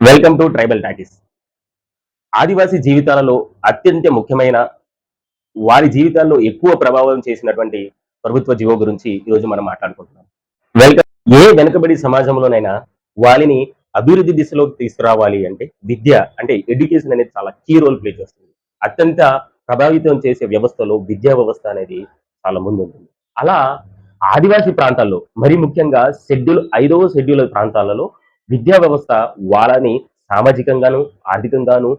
Welcome to tribal talkies Adivasi జీవితాలలో అత్యంత ముఖ్యమైన వారి జీవితాల్లో ఎక్కువ ప్రభావం చేసినటువంటి ప్రభుత్వ జీవో గురించి ఈరోజు మనం మాట్లాడుకుంటున్నాం. వెల్కమ్ ఏ వెనుకబడి సమాజంలోనైనా వారిని అభివృద్ధి దిశలోకి తీసుకురావాలి అంటే విద్య అంటే ఎడ్యుకేషన్ అనేది చాలా కీ రోల్ ప్లే చేస్తుంది. అత్యంత ప్రభావితం చేసే వ్యవస్థలో విద్యా వ్యవస్థ అనేది చాలా ముందు ఉంటుంది అలా ఆదివాసీ ప్రాంతాల్లో మరి ముఖ్యంగా షెడ్యూల్ ఐదవ షెడ్యూల్ ప్రాంతాలలో విద్యా వ్యవస్థ వాళ్ళని సామాజికంగాను ఆర్థికంగాను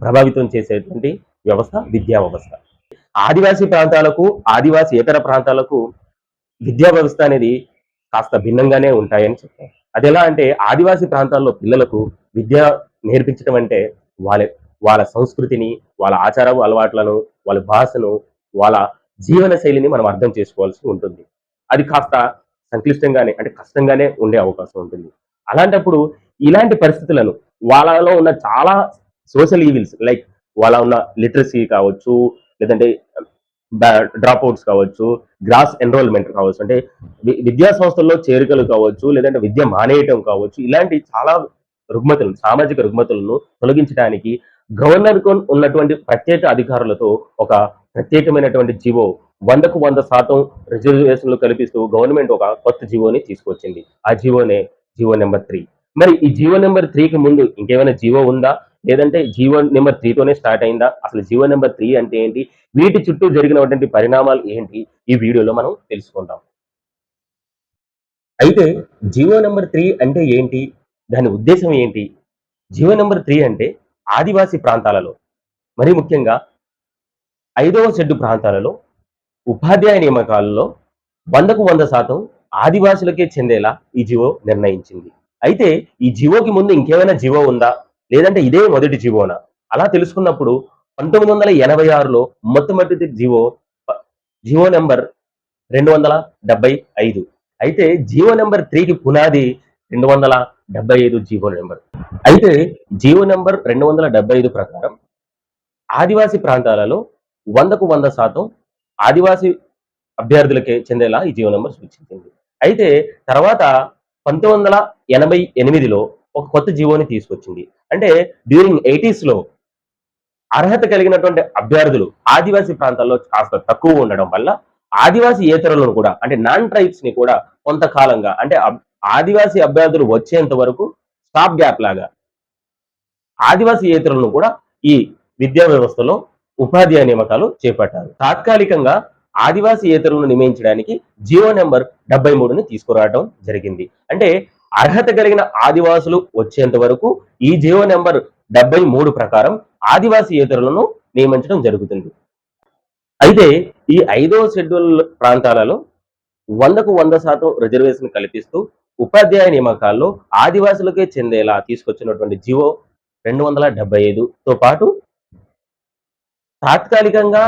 ప్రభావితం చేసేటువంటి వ్యవస్థ విద్యా వ్యవస్థ. ఆదివాసీ ప్రాంతాలకు ఆదివాసీ ఇతర ప్రాంతాలకు విద్యా వ్యవస్థ అనేది కాస్త భిన్నంగానే ఉంటాయని చెప్తారు. అది ఎలా అంటే ఆదివాసీ ప్రాంతాల్లో పిల్లలకు విద్య నేర్పించడం అంటే వాళ్ళ వాళ్ళ సంస్కృతిని వాళ్ళ ఆచార అలవాట్లను వాళ్ళ భాషను వాళ్ళ జీవన శైలిని మనం అర్థం చేసుకోవాల్సి ఉంటుంది. అది కాస్త సంక్లిష్టంగానే అంటే కష్టంగానే ఉండే అవకాశం ఉంటుంది. అలాంటప్పుడు ఇలాంటి పరిస్థితులను వాళ్ళలో ఉన్న చాలా సోషల్ ఈవిల్స్ లైక్ వాళ్ళ ఉన్న లిటరసీ కావచ్చు లేదంటే డ్రాప్ అవుట్స్ కావచ్చు గ్రాస్ ఎన్రోల్మెంట్ కావచ్చు అంటే వి- విద్యా సంస్థల్లో చేరికలు కావచ్చు లేదంటే విద్య మానేయటం కావచ్చు ఇలాంటి చాలా రుగ్మతలు సామాజిక రుగ్మతలను తొలగించడానికి గవర్నర్ ఉన్నటువంటి ప్రత్యేక అధికారులతో ఒక ప్రత్యేకమైనటువంటి జీవో వందకు వంద శాతం రిజర్వేషన్లు కల్పిస్తూ గవర్నమెంట్ ఒక కొత్త జీవోని తీసుకొచ్చింది. ఆ జీవోనే జీవో నెంబర్ త్రీ. మరి ఈ జీవో నెంబర్ త్రీకి ముందు ఇంకేమైనా జీవో ఉందా? లేదంటే జీవో నెంబర్ త్రీతోనే స్టార్ట్ అయిందా? అసలు జీవో నెంబర్ త్రీ అంటే ఏంటి? వీటి చుట్టూ జరిగినటువంటి పరిణామాలు ఏంటి? ఈ వీడియోలో మనం తెలుసుకుందాం అయితే జీవో నెంబర్ త్రీ అంటే ఏంటి? దాని ఉద్దేశం ఏంటి? జీవో నెంబర్ త్రీ అంటే ఆదివాసీ ప్రాంతాలలో మరి ముఖ్యంగా ఐదవ షెడ్డు ప్రాంతాలలో ఉపాధ్యాయ నియామకాలలో వందకు వంద శాతం ఆదివాసులకే చెందేలా ఈ జీవో నిర్ణయించింది. అయితే ఈ జీవోకి ముందు ఇంకేమైనా జీవో ఉందా? లేదంటే ఇదే మొదటి జీవోనా? అలా తెలుసుకున్నప్పుడు పంతొమ్మిది వందల ఎనభై ఆరులో మొట్టమొదటి జీవో జీవో నెంబర్ రెండు వందల డెబ్బై ఐదు. అయితే జీవో నెంబర్ త్రీకి పునాది రెండు వందల డెబ్బై ఐదు జీవో నెంబర్. అయితే జీవో నెంబర్ రెండు వందల డెబ్బై ఐదు ప్రకారం ఆదివాసీ ప్రాంతాలలో వందకు వంద శాతం ఆదివాసీ అభ్యర్థులకే చెందేలా ఈ జీవో నెంబర్ సూచించింది. అయితే తర్వాత పంతొమ్మిది వందల ఎనభై ఎనిమిదిలో ఒక కొత్త జీవోని తీసుకొచ్చింది. అంటే డ్యూరింగ్ ఎయిటీస్లో అర్హత కలిగినటువంటి అభ్యర్థులు ఆదివాసీ ప్రాంతాల్లో కాస్త తక్కువ ఉండడం వల్ల ఆదివాసీ ఏతరులను కూడా అంటే నాన్ ట్రైబ్స్ని కూడా కొంతకాలంగా అంటే ఆదివాసీ అభ్యర్థులు వచ్చేంత వరకు స్టాప్ గ్యాప్ లాగా ఆదివాసీ ఏతరులను కూడా ఈ విద్యా వ్యవస్థలో ఉపాధ్యాయ నియామకాలు చేపట్టారు. తాత్కాలికంగా ఆదివాసీ ఏతరులను నియమించడానికి జియో నెంబర్ డెబ్బై మూడుని తీసుకురావడం జరిగింది. అంటే అర్హత కలిగిన ఆదివాసులు వచ్చేంత వరకు ఈ జియో నెంబర్ డెబ్బై మూడు ప్రకారం ఆదివాసీ ఏతరులను నియమించడం జరుగుతుంది. అయితే ఈ ఐదో షెడ్యూల్ ప్రాంతాలలో వందకు వంద శాతం రిజర్వేషన్ కల్పిస్తూ ఉపాధ్యాయ నియామకాల్లో ఆదివాసులకే చెందేలా తీసుకొచ్చినటువంటి జివో రెండు వందల డెబ్బై ఐదుతో పాటు తాత్కాలికంగా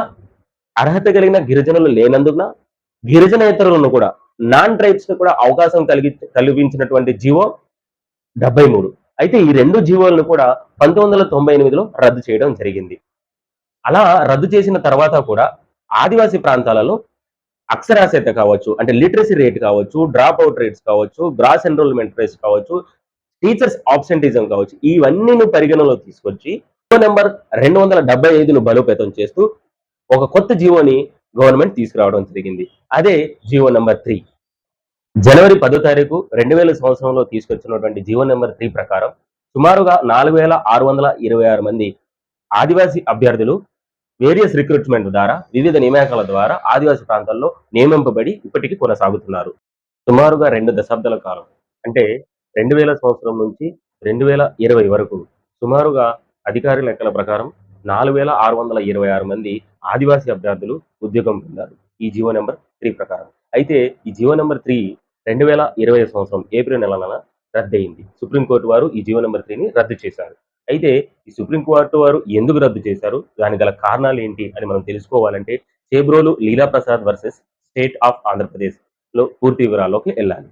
అర్హత కలిగిన గిరిజనులు లేనందున గిరిజనేతరులను కూడా నాన్ ట్రైబ్స్ను కూడా అవకాశం కలిగి కల్పించినటువంటి జీవో డెబ్బై మూడు. అయితే ఈ రెండు జీవోలను కూడా పంతొమ్మిది వందల తొంభై ఎనిమిదిలో రద్దు చేయడం జరిగింది. అలా రద్దు చేసిన తర్వాత కూడా ఆదివాసీ ప్రాంతాలలో అక్షరాస్యత కావచ్చు అంటే లిటరసీ రేట్ కావచ్చు డ్రాప్ అవుట్ రేట్స్ కావచ్చు గ్రాస్ ఎన్రోల్మెంట్ రేట్స్ కావచ్చు టీచర్స్ ఆబ్సెంటిజం కావచ్చు ఇవన్నీ పరిగణలో తీసుకొచ్చి నెంబర్ రెండు వందల డెబ్బై ఐదును బలోపేతం చేస్తూ ఒక కొత్త జీవోని గవర్నమెంట్ తీసుకురావడం జరిగింది. అదే జీవో నెంబర్ త్రీ. జనవరి పదో తారీఖు రెండు వేల సంవత్సరంలో తీసుకొచ్చినటువంటి జీవో నెంబర్ త్రీ ప్రకారం సుమారుగా నాలుగు వేల ఆరు వందల ఇరవై ఆరు మంది ఆదివాసీ అభ్యర్థులు వేరియస్ రిక్రూట్మెంట్ ద్వారా వివిధ నియామకాల ద్వారా ఆదివాసీ ప్రాంతాల్లో నియమింపబడి ఇప్పటికీ కొనసాగుతున్నారు. సుమారుగా రెండు దశాబ్దాల కాలం అంటే రెండు వేల సంవత్సరం నుంచి రెండు వేల ఇరవై వరకు సుమారుగా అధికారి లెక్కల ప్రకారం నాలుగు వేల ఆరు వందల ఇరవై ఆరు మంది ఆదివాసీ అభ్యర్థులు ఉద్యోగం పొందారు. ఈ జీవో నెంబర్ త్రీ ప్రకారం. అయితే ఈ జీవో నెంబర్ త్రీ రెండు వేల ఇరవై సంవత్సరం ఏప్రిల్ నెలన రద్దయింది. సుప్రీంకోర్టు వారు ఈ జీవో నెంబర్ త్రీని రద్దు చేశారు. అయితే ఈ సుప్రీంకోర్టు వారు ఎందుకు రద్దు చేశారు? దాని గల కారణాలు ఏంటి అని మనం తెలుసుకోవాలంటే Chebrolu Leela Prasad versus state of ఆంధ్రప్రదేశ్లో పూర్తి వివరాల్లోకి వెళ్ళాలి.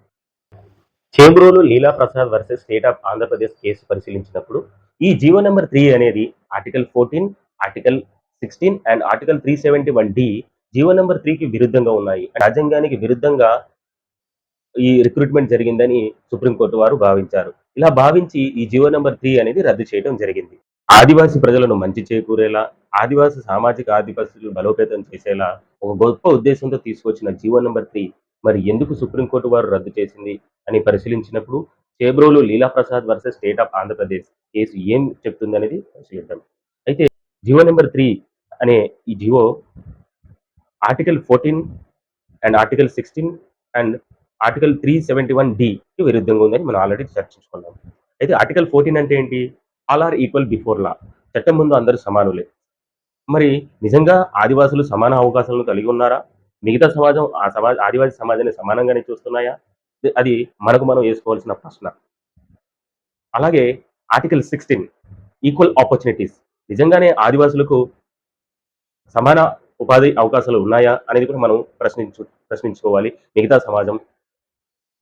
Chebrolu Leela Prasad versus state of Andhra Pradesh case పరిశీలించినప్పుడు ఈ జీవో నెంబర్ త్రీ అనేది article fourteen article sixteen and article three seventy one D GO number త్రీకి విరుద్ధంగా ఉన్నాయి. రాజ్యాంగానికి విరుద్ధంగా ఈ రిక్రూట్మెంట్ జరిగిందని సుప్రీంకోర్టు వారు భావించారు. ఇలా భావించి ఈ జీవో నెంబర్ త్రీ అనేది రద్దు చేయడం జరిగింది. ఆదివాసీ ప్రజలను మంచి చేకూరేలా ఆదివాసీ సామాజిక ఆదివాసులు బలోపేతం చేసేలా ఒక గొప్ప ఉద్దేశంతో తీసుకొచ్చిన జీవో నెంబర్ త్రీ మరి ఎందుకు సుప్రీంకోర్టు వారు రద్దు చేసింది అని పరిశీలించినప్పుడు Chebrolu Leela Prasad versus state of Andhra Pradesh case ఏం చెప్తుంది అనేది పరిశీలిద్దాం. అయితే జివో నెంబర్ త్రీ అనే ఈ GO article fourteen and article sixteen and article three seventy one డికి విరుద్ధంగా ఉందని మనం ఆల్రెడీ చర్చించుకున్నాం అయితే ఆర్టికల్ ఫోర్టీన్ అంటే ఏంటి? All are equal before law. చట్టం ముందు అందరూ సమానులే. మరి నిజంగా ఆదివాసులు సమాన అవకాశాలను కలిగి ఉన్నారా? మిగతా సమాజం ఆ సమాజ ఆదివాసీ సమాజాన్ని సమానంగానే చూస్తున్నాయా? అది మనకు మనం వేసుకోవాల్సిన ప్రశ్న. అలాగే ఆర్టికల్ సిక్స్టీన్ ఈక్వల్ ఆపర్చునిటీస్. నిజంగానే ఆదివాసులకు సమాన ఉపాధి అవకాశాలు ఉన్నాయా అనేది కూడా మనం ప్రశ్నించు ప్రశ్నించుకోవాలి. మిగతా సమాజం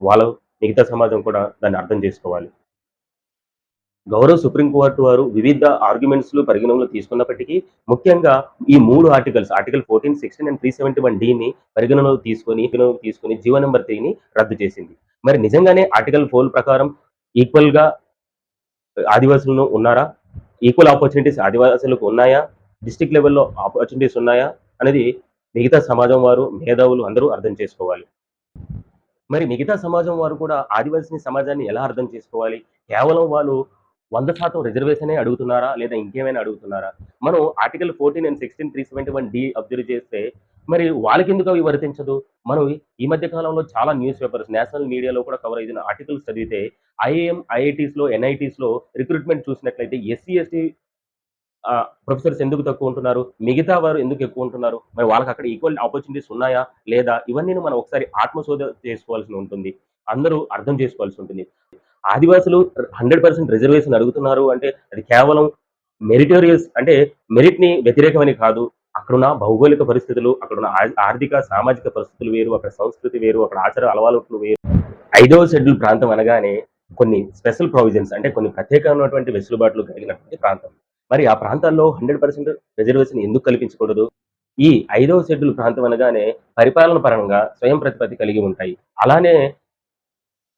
వాళ్ళు మిగతా సమాజం కూడా దాన్ని అర్థం చేసుకోవాలి. గౌరవ సుప్రీంకోర్టు వారు వివిధ ఆర్గ్యుమెంట్స్లు పరిగణనలో తీసుకున్నప్పటికీ ముఖ్యంగా ఈ మూడు articles article fourteen sixteen and three seventy one డిని పరిగణనలో తీసుకొని తీసుకొని జీవో నెంబర్ త్రీని రద్దు చేసింది. మరి నిజంగానే ఆర్టికల్ ఫోర్ ప్రకారం ఈక్వల్గా ఆదివాసులను ఉన్నారా? ఈక్వల్ ఆపర్చునిటీస్ ఆదివాసులకు ఉన్నాయా? డిస్టిక్ లెవెల్లో ఆపర్చునిటీస్ ఉన్నాయా? అనేది మిగతా సమాజం వారు మేధావులు అందరూ అర్థం చేసుకోవాలి. మరి మిగతా సమాజం వారు కూడా ఆదివాసీ సమాజాన్ని ఎలా అర్థం చేసుకోవాలి? కేవలం వాళ్ళు వంద శాతం రిజర్వేషనే అడుగుతున్నారా? లేదా ఇంకేమైనా అడుగుతున్నారా? మనం article fourteen and sixteen three seventy one D observe చేస్తే మరి వాళ్ళకి ఎందుకు అవి వర్తించదు? మనం ఈ మధ్య కాలంలో చాలా న్యూస్ పేపర్స్ నేషనల్ మీడియాలో కూడా కవర్ అయిన ఆర్టికల్స్ చదివితే ఐఏఎం ఐఐటీస్లో ఎన్ఐటీస్లో రిక్రూట్మెంట్ చూసినట్లయితే ఎస్సీ ఎస్టీ ప్రొఫెసర్స్ ఎందుకు తక్కువ ఉంటున్నారు? మిగతా వారు ఎందుకు ఎక్కువ ఉంటున్నారు? మరి వాళ్ళకి అక్కడ ఈక్వల్ ఆపర్చునిటీస్ ఉన్నాయా? లేదా ఇవన్నీ మనం ఒకసారి ఆత్మశోధ చేసుకోవాల్సి ఉంటుంది. అందరూ అర్థం చేసుకోవాల్సి ఉంటుంది. ఆదివాసులు హండ్రెడ్ పర్సెంట్ రిజర్వేషన్ అడుగుతున్నారు అంటే అది కేవలం మెరిటోరియల్స్ అంటే మెరిట్ని వ్యతిరేకమని కాదు. అక్కడున్న భౌగోళిక పరిస్థితులు అక్కడున్న ఆర్థిక సామాజిక పరిస్థితులు వేరు అక్కడ సంస్కృతి వేరు అక్కడ ఆచార అలవాట్లు వేరు. ఐదవ షెడ్యూల్ ప్రాంతం అనగానే కొన్ని స్పెషల్ ప్రొవిజన్స్ అంటే కొన్ని ప్రత్యేకమైనటువంటి వెసులుబాట్లు కలిగినటువంటి ప్రాంతం. మరి ఆ ప్రాంతాల్లో హండ్రెడ్ పర్సెంట్ రిజర్వేషన్ ఎందుకు కల్పించకూడదు? ఈ ఐదవ షెడ్యూల్ ప్రాంతం అనగానే పరిపాలన పరంగా స్వయం ప్రతిపత్తి కలిగి ఉంటాయి. అలానే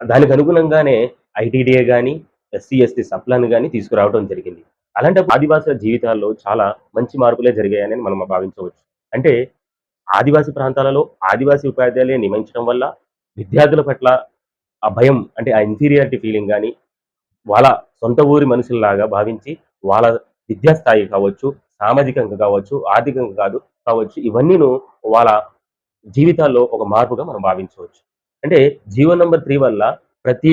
దానికి అనుగుణంగానే ఐటీడీఏ కానీ ఎస్సీ ఎస్టీ సప్లాన్ కానీ తీసుకురావడం జరిగింది. అలాంటప్పుడు ఆదివాసుల జీవితాల్లో చాలా మంచి మార్పులే జరిగాయని మనం భావించవచ్చు. అంటే ఆదివాసీ ప్రాంతాలలో ఆదివాసీ ఉపాధ్యాయులే నియమించడం వల్ల విద్యార్థుల పట్ల ఆ భయం అంటే ఆ ఇన్ఫీరియారిటీ ఫీలింగ్ కానీ వాళ్ళ సొంత ఊరి మనుషుల్లాగా భావించి వాళ్ళ విద్యా స్థాయి కావచ్చు సామాజికంగా కావచ్చు ఆర్థికంగా కాదు కావచ్చు ఇవన్నీను వాళ్ళ జీవితాల్లో ఒక మార్పుగా మనం భావించవచ్చు. అంటే జీవో నంబర్ త్రీ వల్ల ప్రతి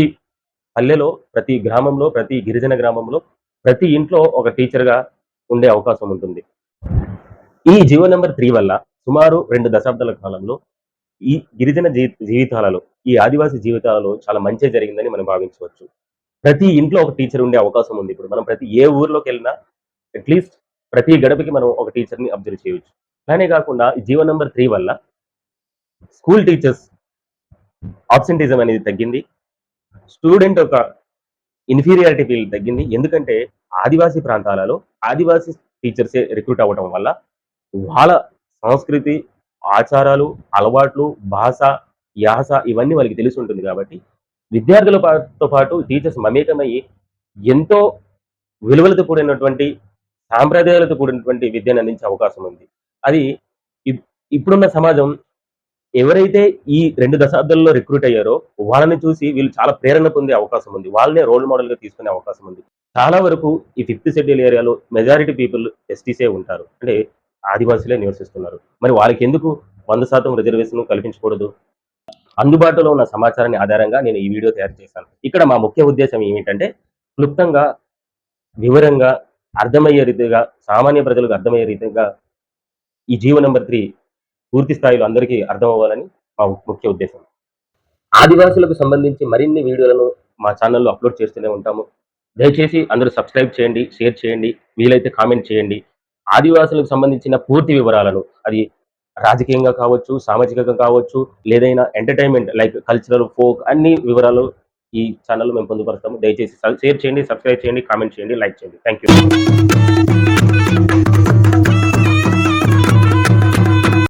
పల్లెలో ప్రతి గ్రామంలో ప్రతి గిరిజన గ్రామంలో ప్రతి ఇంట్లో ఒక టీచర్గా ఉండే అవకాశం ఉంటుంది. ఈ జీవో నెంబర్ త్రీ వల్ల సుమారు రెండు దశాబ్దాల కాలంలో ఈ గిరిజన జీవితాలలో ఈ ఆదివాసీ జీవితాలలో చాలా మంచి జరిగిందని మనం భావించవచ్చు. ప్రతి ఇంట్లో ఒక టీచర్ ఉండే అవకాశం ఉంది. ఇప్పుడు మనం ప్రతి ఏ ఊర్లోకి వెళ్ళినా అట్లీస్ట్ ప్రతి గడపకి మనం ఒక టీచర్ని అబ్జర్వ్ చేయవచ్చు అలానే కాకుండా ఈ జీవో నెంబర్ త్రీ వల్ల స్కూల్ టీచర్స్ ఆబ్సెంటిజం అనేది తగ్గింది. స్టూడెంట్ ఒక ఇన్ఫీరియారిటీ ఫీల్ తగ్గింది. ఎందుకంటే ఆదివాసీ ప్రాంతాలలో ఆదివాసీ టీచర్సే రిక్రూట్ అవ్వటం వల్ల వాళ్ళ సంస్కృతి ఆచారాలు అలవాట్లు భాష యాస ఇవన్నీ వాళ్ళకి తెలిసి ఉంటుంది కాబట్టి విద్యార్థుల పాటు పాటు టీచర్స్ మమేకమయ్యి ఎంతో విలువలతో కూడినటువంటి సాంప్రదాయాలతో కూడినటువంటి విద్యను అందించే అవకాశం ఉంది. అది ఇప్పుడున్న సమాజం ఎవరైతే ఈ రెండు దశాబ్దాల్లో రిక్రూట్ అయ్యారో వాళ్ళని చూసి వీళ్ళు చాలా ప్రేరణ పొందే అవకాశం ఉంది. వాళ్ళనే రోల్ మోడల్గా తీసుకునే అవకాశం ఉంది. చాలా వరకు ఈ ఫిఫ్త్ షెడ్యూల్ ఏరియాలో మెజారిటీ పీపుల్ ఎస్టీసే ఉంటారు. అంటే ఆదివాసులే నివసిస్తున్నారు. మరి వాళ్ళకి ఎందుకు వంద శాతం రిజర్వేషన్ కల్పించకూడదు? అందుబాటులో ఉన్న సమాచారాన్ని ఆధారంగా నేను ఈ వీడియో తయారు చేశాను. ఇక్కడ మా ముఖ్య ఉద్దేశం ఏమిటంటే క్లుప్తంగా వివరంగా అర్థమయ్యే రీతిగా సామాన్య ప్రజలకు అర్థమయ్యే రీతిగా ఈ జీవో నెంబర్ త్రీ పూర్తి స్థాయిలో అందరికీ అర్థం అవ్వాలని మా ముఖ్య ఉద్దేశం. ఆదివాసులకు సంబంధించి మరిన్ని వీడియోలను మా ఛానల్లో అప్లోడ్ చేస్తూనే ఉంటాము. దయచేసి అందరూ సబ్స్క్రైబ్ చేయండి షేర్ చేయండి వీలైతే కామెంట్ చేయండి. ఆదివాసులకు సంబంధించిన పూర్తి వివరాలను అది రాజకీయంగా కావచ్చు సామాజికంగా కావచ్చు లేదైనా ఎంటర్టైన్మెంట్ లైక్ కల్చరల్ ఫోక్ అన్ని వివరాలు ఈ ఛానల్లో మేము పొందుపరుస్తాము. దయచేసి షేర్ చేయండి సబ్స్క్రైబ్ చేయండి కామెంట్ చేయండి లైక్ చేయండి. Thank you